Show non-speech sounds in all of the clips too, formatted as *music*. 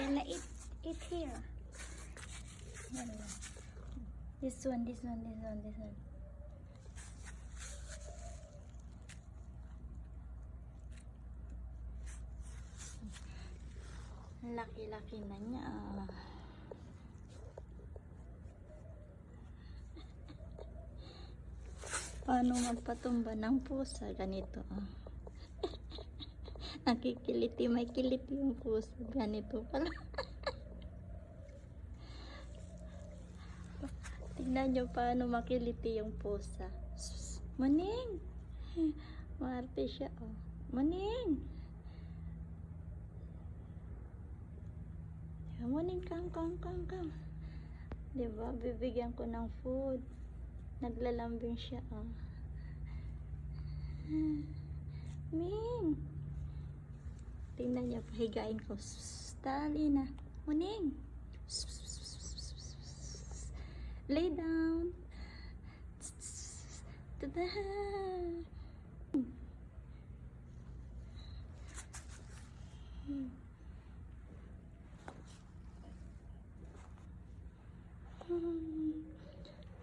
Yala, eat, eat here. This one, this one, this one, this one. Laki-laki na niya. Paano magpatumba ng pusa? Ganito. ah. Nakikiliti, may kiliti yung pusa. Ganito pala. Tingnan nyo paano makiliti yung pusa. Maning! Marte siya, oh. Maning! Yeah, Maning, come, come, come, come. Diba? Bibigyan ko ng food. Naglalambing siya, oh. Ming! Tingnan niya, pahigain ko. Stali na. Muning. Lay down. Tada! Hmm. Hmm.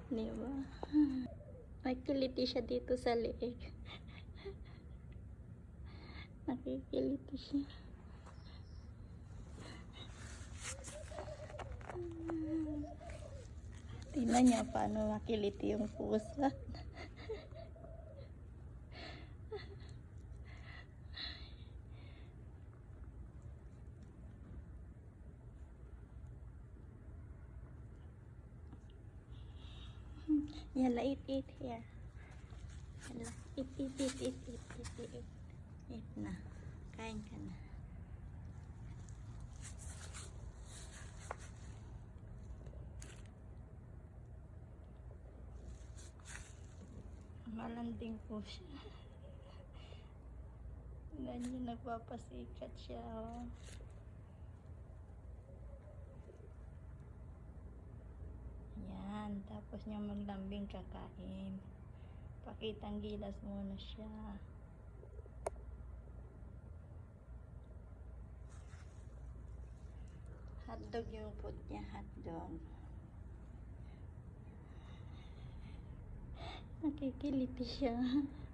Diba? May kiliti siya dito sa leeg. Nakikilito siya. Tingnan niya paano makiliti yung pusa. Yala, eat, eat here. Yala, eat, eat, eat, eat, eat. Eat na. Kain ka na. Malanding po siya. Ganyan, nagpapasikat siya. Oh. Yan, tapos niya maglambing kakain. Pakitang gilas muna siya. Hotdog yung food niya, hotdog. Nakikiliti siya. *laughs*